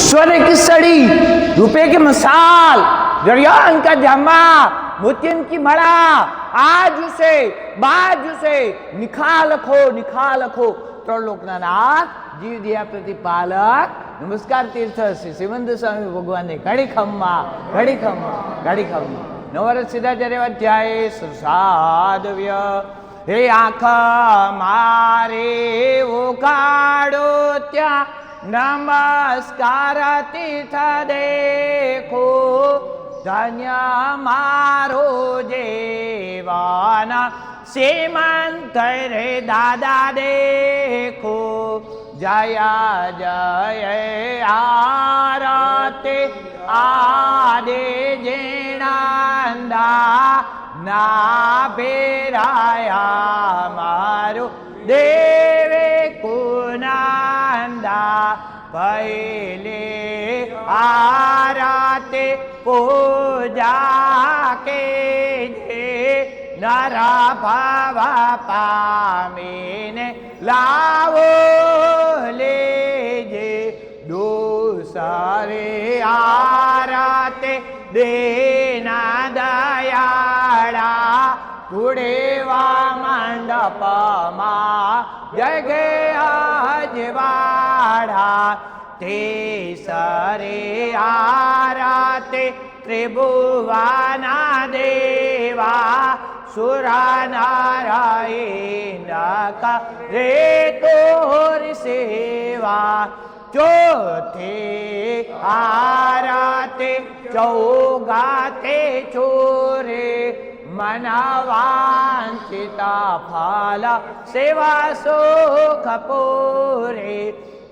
सोने की सड़ी रुपए की मसाल दरियान का जामा मोतियन की मड़ा आज उसे बाज उसे निखाल खो निखाल खो ત્રણ લોકના નાથ જીવ દિયા પ્રતિપાલક નમસ્કાર તીર્થ શ્રી શ્રીમંત સ્વામી ભગવાનને ઘડી ખમ્મા ઘડી ખમ્મા ઘડી ખમ્મા નવરસ સિદ્ધાચાર્ય અધ્યાય સાધવ્ય હે આંખ મારે ઉગાડો ત્યાં નમસ્કાર તીર્થ દેખો ધન્ય મારો જેવાના શ્રીમંત રે દાદા દેખો, જય જય આરતે આદે જેણાંદા ના ભેરાયા મારું દેવે પહેલે આરાતે પૂજા કે જે નરા ભાવા પામીને લાવો લેજે. દોસારે આરાતે દેના દયાળા કુડેવા મંડપમાં જગે ગે તે સરે આરાતે ત્રિભુવાના દેવા સુરાનારાયણ કા રે તોર સેવા ચોથે આરાતે ચૌગાતે ચોરે મનાવાંચિતા ફાલા સેવા સુખ પૂરે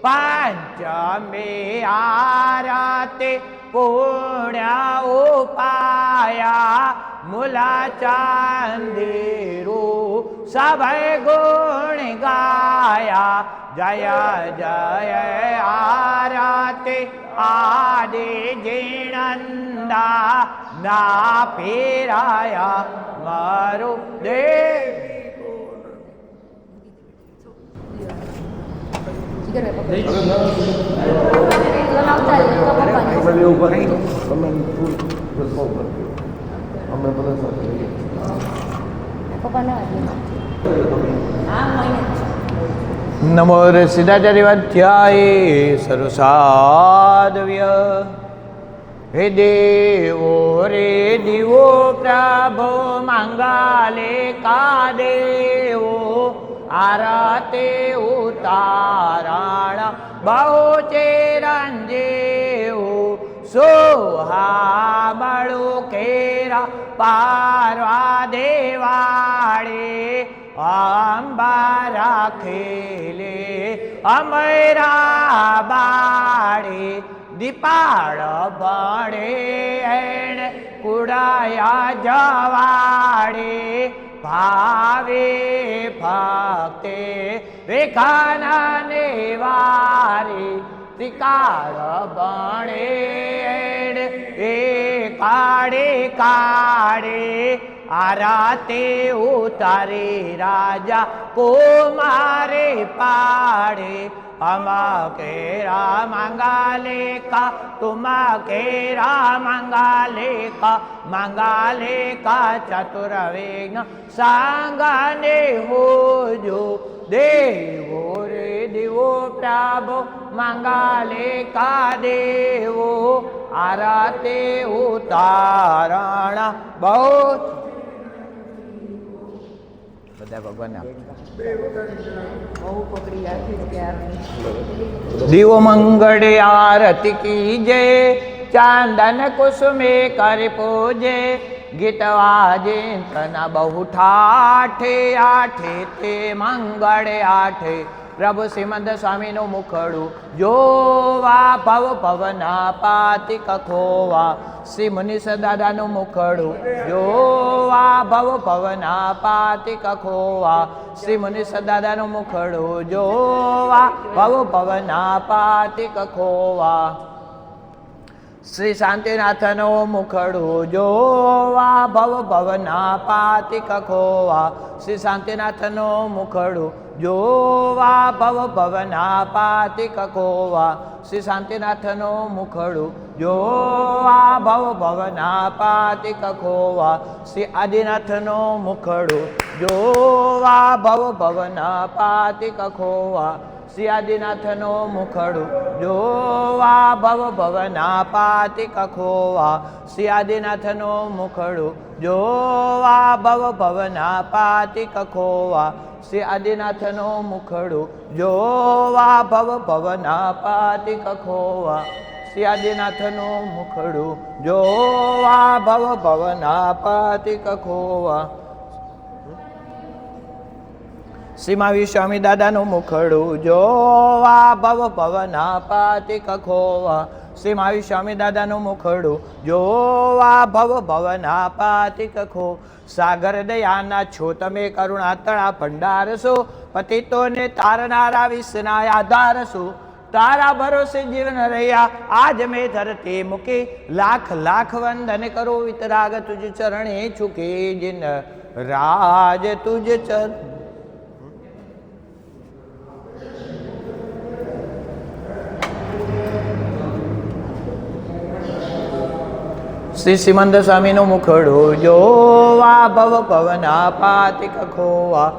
પંચમે આરાતે પુણ્યા ઉપાયા મુલા ચાંદેરો સભય ગુણ ગાયા. જય જય આરાતે આદે જીણંદા ના ફેરાયા. મારું દેવ નમો સિદ્ધાચાર્યવાધ્યાય સરસાદવ્ય હે દેવો રે દીવો પ્રભો મંગાલે કા દેવો આરતે ઉતારણ, બહુ ચેરંજેવો સોહા મળો કેરા પારવા દેવાળે અંબા રાખેલે અમરા બાળે, દીપાળ ભણે, એણ કુડાયા જવાડે ભાવે ભક્તે રેખાના વારે ત્રિકાળ બણે એ કાળે કાળે આરાતે ઉતારે રાજા કોમારે પાડે અમા કેરા મંગાલે કા તુમા કેરા મંગાલે કા મંગાલે કા हो जो રે દેવો પ્રભો મંગાલે કા દેવો આરાતે ઉતારણ બહુ બધા ભગવાન દીવ મંગળે આરતી કી જય, ચાંદન કુસુમે કરી પૂજે, ગીત વાજે, તના બહુ ઠાઠે આઠે, તે મંગળે આઠે. પ્રભુ શ્રીમંત સ્વામીનું મુખડું જોવા ભવ ભવના પાતિ કખોવા શ્રી મુનિષ દાદાનું મુખડું જોવા ભવ ભવના પાતિ કખોવા શ્રી મુનિષ દાદાનું મુખડું જોવા ભવ ભવના પાતિ કખોવા શ્રી શાંતિનાથનો મુખડું જોવા ભવ ભવના પાતિક ખોવા. શ્રી શાંતિનાથનો મુખડું જોવા ભવ ભવના પાતિક ખોવા. શ્રી શાંતિનાથનો મુખડું જોવા ભવ ભવના પાતિક ખોવા. શ્રી આદિનાથનો મુખડું જોવા ભવ ભવના પાતિક ખોવા. શ્રી આદિનાથનો મુખડું જોવા ભવ ભવના પાતિક ખોવા. શ્રી મુખડું જોવા ભવ ભવના પાતિક ખોવા. શ્રી આદિનાથનો મુખડું જોવા ભવ ભવના પાતિક ખોવા. શ્રી મુખડું જોવા ભવ ભવના પાતિક ખોવા. શ્રીમાવી સ્વામી દાદાનું મુખડું જોવા ભવ ભવના પાતિક ખોવા. શ્રીમાવી સ્વામી દાદાનું મુખડું જોવા ભવ ભવના પાતિક ખો. સાગર દયાના છો તમે કરુણા તળા ભંડાર પતિતોને તારનારા વિષના આધાર છો તારા ભરોસે જીવન રહ્યા, આજ મેં ધરતી મૂકી. લાખ લાખ વંદન કરો, વિતરાગ તુજ ચરણે ચૂકે જિન રાજ તુજ ચર શ્રી સિમંદ સ્વામીનું મુખડું જોવા ભવ પવના પાતિક ખોવા.